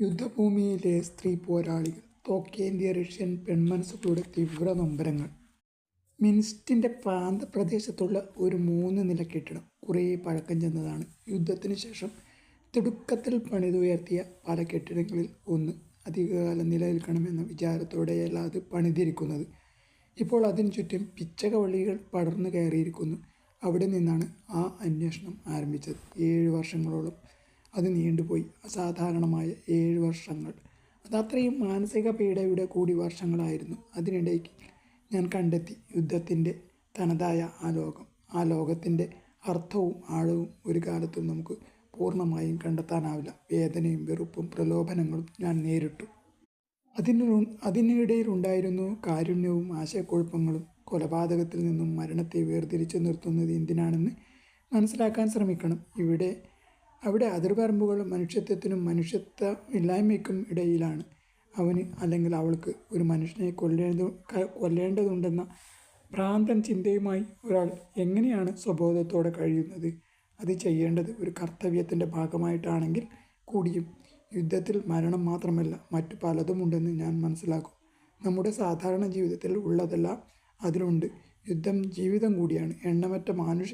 യുദ്ധഭൂമിയിലെ സ്ത്രീ പോരാളികൾ തോക്കേന്ത്യ റഷ്യൻ പെൺമനസ്സുകളുടെ തീവ്ര നൊമ്പരങ്ങൾ. മിൻസ്റ്റിന്റെ പ്രാന്തപ്രദേശത്തുള്ള ഒരു മൂന്ന് നില കെട്ടിടം കുറേ പഴക്കം ചെന്നതാണ്. യുദ്ധത്തിന് ശേഷം തിടുക്കത്തിൽ പണിതുയർത്തിയ പല കെട്ടിടങ്ങളിൽ ഒന്ന് അധികകാലം നിലനിൽക്കണമെന്ന വിചാരത്തോടെയല്ല അത് പണിതിരിക്കുന്നത്. ഇപ്പോൾ അതിനു ചുറ്റും പിച്ചകവള്ളികൾ പടർന്നു കയറിയിരിക്കുന്നു. അവിടെ നിന്നാണ് ആ അന്വേഷണം ആരംഭിച്ചത്. ഏഴ് വർഷങ്ങളോളം അത് നീണ്ടുപോയി. അസാധാരണമായ ഏഴ് വർഷങ്ങൾ. അതത്രയും മാനസിക പീഡയുടെ കൂടി വർഷങ്ങളായിരുന്നു. അതിനിടയ്ക്ക് ഞാൻ കണ്ടെത്തി യുദ്ധത്തിന്റെ തനതായ ആ ലോകം. ആ ലോകത്തിന്റെ അർത്ഥവും ആഴവും ഒരു കാലത്തും നമുക്ക് പൂർണമായും കണ്ടെത്താനാവില്ല. വേദനയും വെറുപ്പും പ്രലോഭനങ്ങളും ഞാൻ നേരിട്ടു. അതിന് അതിനിടയിലുണ്ടായിരുന്നു കാരുണ്യവും ആശയക്കുഴപ്പങ്ങളും. കൊലപാതകത്തിൽ നിന്നും മരണത്തെ വേർതിരിച്ചു നിർത്തുന്നത് എന്തിനാണെന്ന് മനസ്സിലാക്കാൻ ശ്രമിക്കണം. ഇവിടെ അവിടെ അതിർവരമ്പുകൾ മനുഷ്യത്വത്തിനും മനുഷ്യത്വ ഇല്ലായ്മയ്ക്കും ഇടയിലാണ്. അവന് അല്ലെങ്കിൽ അവൾക്ക് ഒരു മനുഷ്യനെ കൊല്ലേണ്ട കൊല്ലേണ്ടതുണ്ടെന്ന ഭ്രാന്തൻ ചിന്തയുമായി ഒരാൾ എങ്ങനെയാണ് സ്വബോധത്തോടെ കഴിയുന്നത്? അത് ചെയ്യേണ്ടത് ഒരു കർത്തവ്യത്തിന്റെ ഭാഗമായിട്ടാണെങ്കിൽ കൂടിയും. യുദ്ധത്തിൽ മരണം മാത്രമല്ല മറ്റു പലതും ഉണ്ടെന്ന് ഞാൻ മനസ്സിലാക്കും. നമ്മുടെ സാധാരണ ജീവിതത്തിൽ ഉള്ളതെല്ലാം അതിലുണ്ട്. യുദ്ധം ജീവിതം കൂടിയാണ്. എണ്ണമറ്റ മാനുഷിക